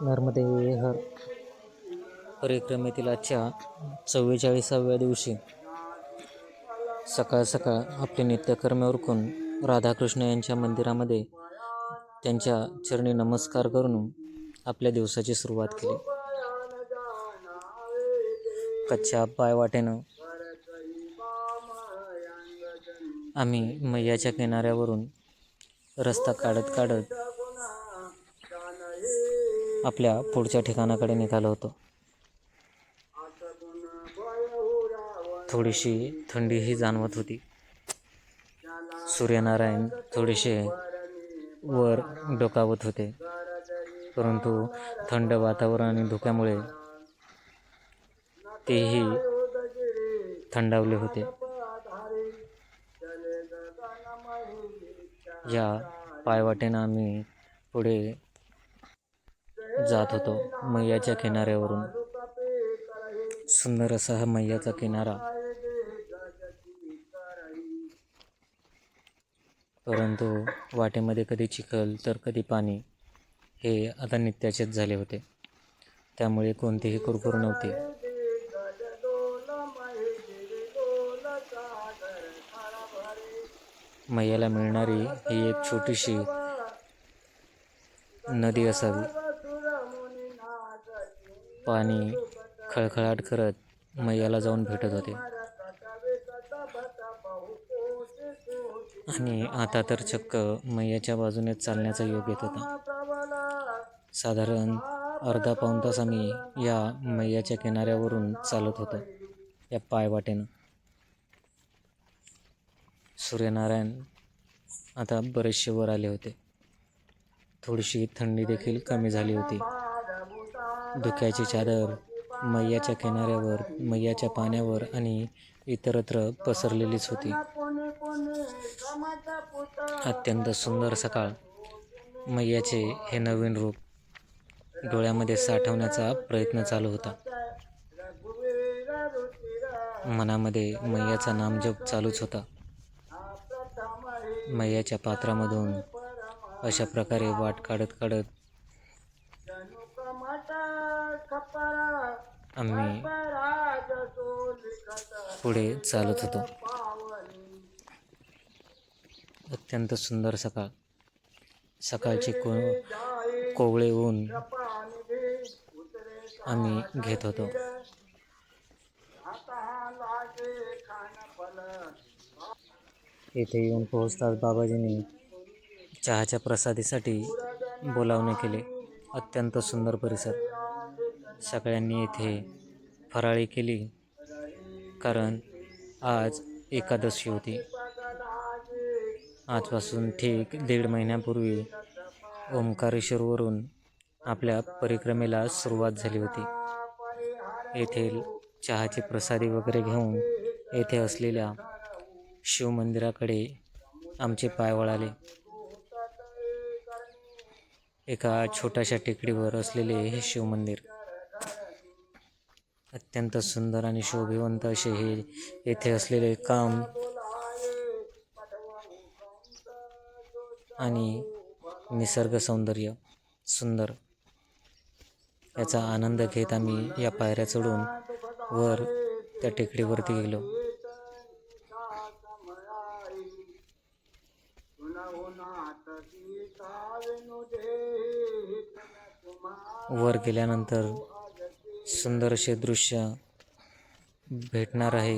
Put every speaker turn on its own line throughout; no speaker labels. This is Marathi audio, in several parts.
नर्मदे हर. परिक्रमेतील आजच्या चव्वेचाळीसाव्या दिवशी सकाळ सकाळ आपले नित्यकर्म उरकून राधाकृष्ण यांच्या मंदिरामध्ये त्यांच्या चरणी नमस्कार करून आपल्या दिवसाची सुरुवात केली. कच्च्या पायवाटेनं आम्ही मैयाच्या किनाऱ्यावरून रस्ता काढत काढत आपल्या पुढच्या ठिकाणाकडे निघालो होतो. थोडीशी थंडीही जाणवत होती. सूर्यनारायण थोडेसे वर डोकावत होते. परंतु थंड वातावरण आणि धुक्यामुळे तेही थंडावले होते. या पायवाटेनं आम्ही पुढे जात होतो मैयाच्या किनाऱ्यावरून. सुंदर असा हा मैयाचा किनारा. परंतु वाटेमध्ये कधी चिखल तर कधी पाणी हे आता नित्याचेच झाले होते. त्यामुळे कोणतीही कुरकुर नव्हती. मैयाला मिळणारी ही एक छोटीशी नदी असावी. पाणी खळखळाट करत मैयाला जाऊन भेटत होते. आणि आता तर चक्क मैयाच्या बाजूने चालण्याचा योग येत होता. साधारण अर्धा पाऊण तास आम्ही या मैयाच्या किनाऱ्यावरून चालत होतो या पायवाटेनं. सूर्यनारायण आता बरेचसे वर आले होते. थोडीशी थंडी देखील कमी झाली होती. धुक्याची चादर मैयाच्या किनाऱ्यावर मैयाच्या पाण्यावर आणि इतरत्र पसरलेलीच होती. अत्यंत सुंदर सकाळ. मैयाचे हे नवीन रूप डोळ्यामध्ये साठवण्याचा प्रयत्न चालू होता. मनामध्ये मैयाचा नामजप चालूच होता. मैयाच्या पात्रामधून अशा प्रकारे वाट काढत काढत आम्ही पुढे चालत होतो. अत्यंत सुंदर सकाळ. सकाळचे को कोवळे ऊन आम्ही घेत होतो. येथे येऊन पोहोचताच बाबाजींनी चहाच्या प्रसादीसाठी बोलावणे केले. अत्यंत सुंदर परिसर. सगळ्यांनी येथे फराळी केली. कारण आज एकादशी होती. आजपासून ठीक दीड महिन्यापूर्वी ओंकारेश्वरवरून आपल्या परिक्रमेला सुरुवात झाली होती. येथील चहाची प्रसादी वगैरे घेऊन येथे असलेल्या शिवमंदिराकडे आमचे पाय वळाले. एका छोट्याशा टेकडीवर असलेले हे शिवमंदिर अत्यंत सुंदर आणि शोभिवंत असे हे येथे असलेले काम. आणि निसर्ग सौंदर्य सुंदर. याचा आनंद घेत आम्ही या पायऱ्या चढून वर त्या टेकडीवरती गेलो. वर गेल्यानंतर सुंदर असे दृश्य भेटणार आहे.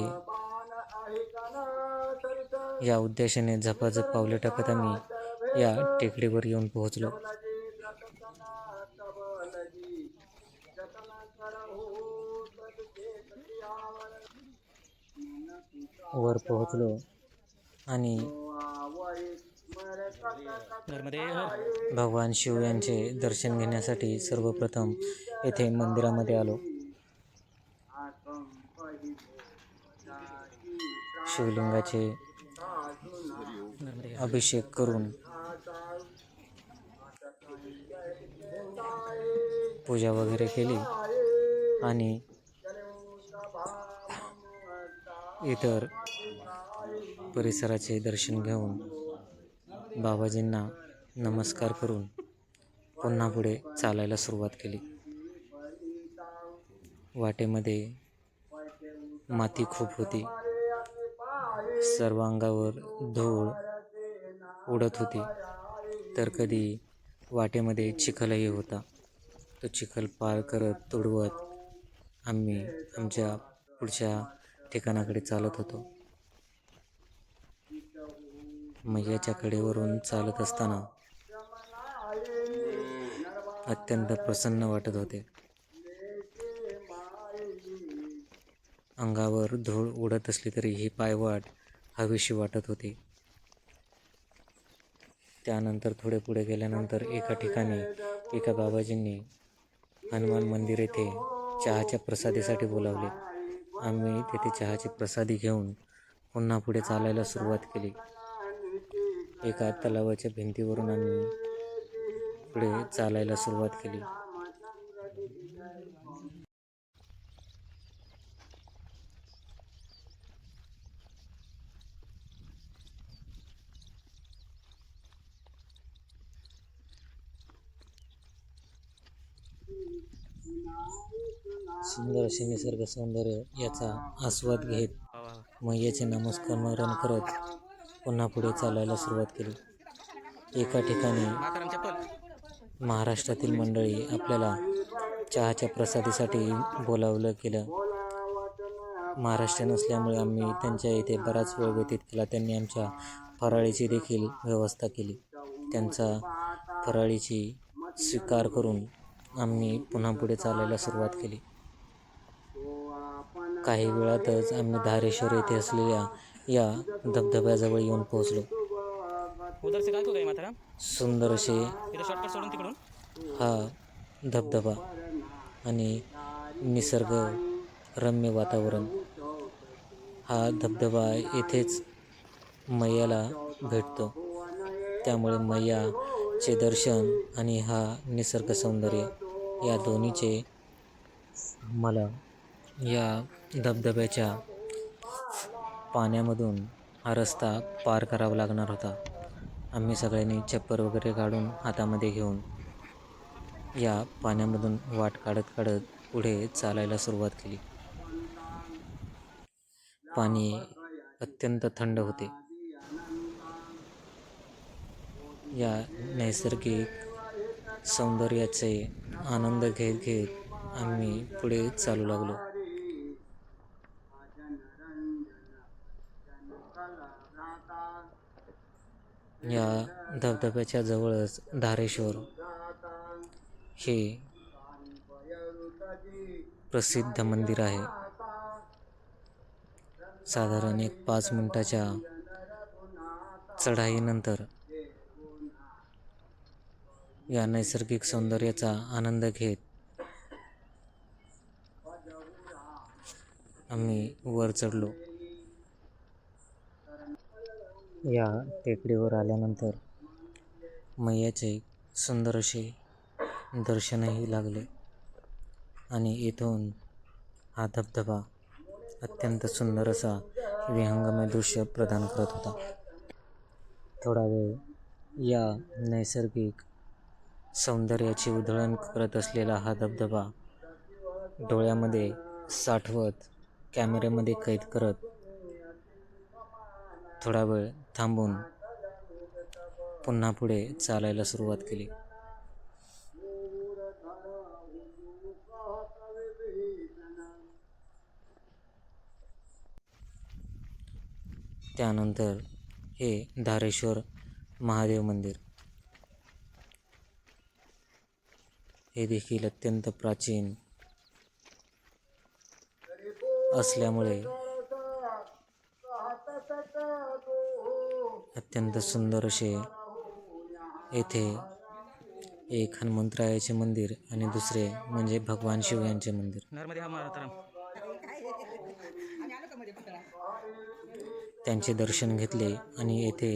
या उद्देशाने झपाझप पावले टाकत आम्ही या टेकडीवर येऊन पोहोचलो. वर पोहोचलो आणि हो. भगवान शिव यांचे दर्शन घेण्यासाठी सर्वप्रथम येथे मंदिरामध्ये आलो. शिवलिंगाचे अभिषेक करून पूजा वगैरे केली आणि इतर परिसराचे दर्शन घेऊन बाबाजींना नमस्कार करून पुन्हा पुढे चालायला सुरुवात केली. वाटेमध्ये माती खूप होती. सर्व अंगावर धूळ उडत होती. तर कधी वाटेमध्ये चिखलही होता. तो चिखल पार करत तुडवत आम्ही आमच्या पुढच्या ठिकाणाकडे चालत होतो. मैयाच्या कडेवरून चालत असताना अत्यंत प्रसन्न वाटत होते. अंगावर धूळ उडत असली तरी ही पायवाट हवीशी वाटत होती. त्यानंतर थोडे पुढे गेल्यानंतर एका ठिकाणी एका बाबाजींनी हनुमान मंदिर येथे चहाच्या प्रसादीसाठी बोलावले. आम्ही तेथे चहाची प्रसादी घेऊन पुन्हा पुढे चालायला सुरुवात केली. एका तलावाच्या भिंतीवरून आम्ही पुढे चालायला सुरुवात केली. सुंदर असे निसर्ग सौंदर्य याचा आस्वाद घेत मैयाचे नमस्कार करत पुन्हा पुढे चालायला सुरुवात केली. एका ठिकाणी महाराष्ट्रातील मंडळी आपल्याला चहाच्या प्रसादीसाठी बोलावलं केलं महाराष्ट्रीयन असल्यामुळे आम्ही त्यांच्या इथे बराच वेळ व्यतीत केला. त्यांनी आमच्या फराळीची देखील व्यवस्था केली. त्यांचा फराळीची स्वीकार करून आम्ही पुन्हा पुढे चालायला सुरुवात केली. काही वेळातच आम्ही धारेश्वर येथे असलेल्या या धबधब्याजवळ येऊन पोहोचलो.
उधर से काय को गए माथाराम
सुंदर असे
इधर शॉर्टकट सोडून तिकडून?
हा धबधबा आणि निसर्ग रम्य वातावरण. हा धबधबा येथेच मैयाला भेटतो. त्यामुळे मैयाचे दर्शन आणि हा निसर्ग सौंदर्य या दोन्हीचे मला या धबधब्याच्या पाण्यामधून हा रस्ता पार करावा लागणार होता. आम्ही सगळ्यांनी चप्पर वगैरे काढून हातामध्ये घेऊन या पाण्यामधून वाट काढत काढत पुढे चालायला सुरुवात केली. पाणी अत्यंत थंड होते. या नैसर्गिक सौंदर्याचे आनंद घेत घेत आम्ही पुढे चालू लागलो. या धबधब्याच्या जवळच धारेश्वर हे प्रसिद्ध मंदिर आहे. साधारण एक पाच मिनटाच्या चढाईनंतर या नैसर्गिक सौंदर्याचा आनंद घेत आम्ही वर चढलो. या टेकडीवर आल्यानंतर मैयाचे सुंदर असे दर्शनही लागले. आणि इथून हा धबधबा अत्यंत सुंदर असा विहंगमय दृश्य प्रदान करत होता. थोडा वेळ या नैसर्गिक सौंदर्याची उधळण करत असलेला हा धबधबा डोळ्यामध्ये साठवत कॅमेऱ्यामध्ये कैद करत थोडा वेळ थांबून पुन्हा पुढे चालायला सुरुवात केली. त्यानंतर हे धारेश्वर महादेव मंदिर. हे देखील अत्यंत प्राचीन असल्यामुळे अत्यंत सुंदर असे येथे एक हनुमंतरायाचे मंदिर आणि दुसरे म्हणजे भगवान शिव यांचे मंदिर. त्यांचे दर्शन घेतले आणि येथे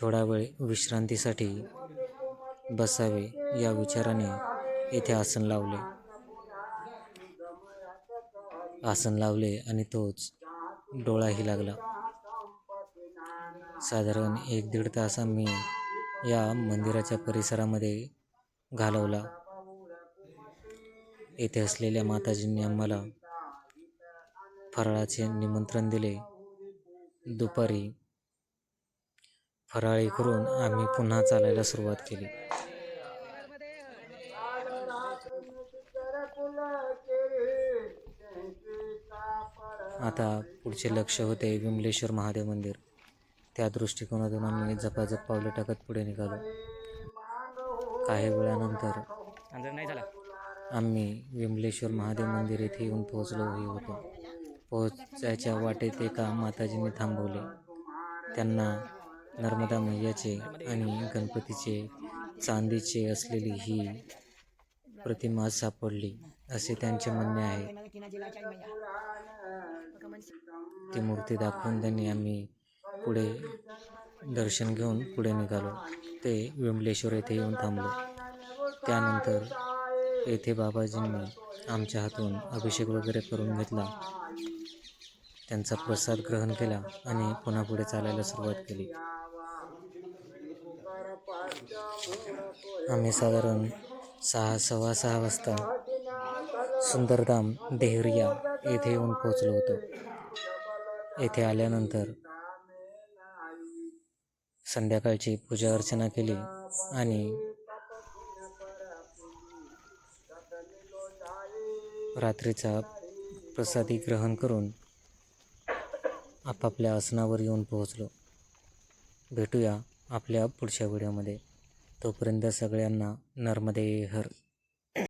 थोडा वेळ विश्रांतीसाठी बसावे या विचाराने येथे आसन लावले. आसन लावले आणि तोच डोळाही लागला. साधारण एक दीड तास आम्ही या मंदिराच्या परिसरामध्ये घालवला. येथे असलेल्या माताजींनी आम्हाला फराळाचे निमंत्रण दिले. दुपारी फराळी करून आम्ही पुन्हा चालायला सुरुवात केली. आता पुढचे लक्ष होते विमलेश्वर महादेव मंदिर. त्या दृष्टिकोनातून आम्ही झपाझप पावलं टाकत पुढे निघालो. काही वेळानंतर आम्ही विमलेश्वर महादेव मंदिर येथे येऊन पोहोचलोही होतो. पोहोचायच्या वाटेत एका माताजींनी थांबवले. त्यांना नर्मदा मैयाचे आणि गणपतीचे चांदीचे असलेली ही प्रतिमा सापडली असे त्यांचे म्हणणे आहे. ती मूर्ती दाखवून त्यांनी आम्ही पुढे दर्शन घेऊन पुढे निघालो. ते विमलेश्वर येथे येऊन थांबलो. त्यानंतर येथे बाबाजींनी आमच्या हातून अभिषेक वगैरे करून घेतला. त्यांचा प्रसाद ग्रहण केला आणि पुन्हा पुढे चालायला सुरुवात केली. आम्ही साधारण सहा सव्वा सहा वाजता सुंदरधाम देहरिया येथे येऊन पोहोचलो होतो. येथे आल्यानंतर संध्याकाळची पूजा अर्चना केली आणि रात्रीचा प्रसादी ग्रहण करून आपापल्या आसनावर येऊन पोहोचलो. भेटूया आपल्या पुढच्या व्हिडिओमध्ये. तोपर्यंत सगळ्यांना नर्मदे हर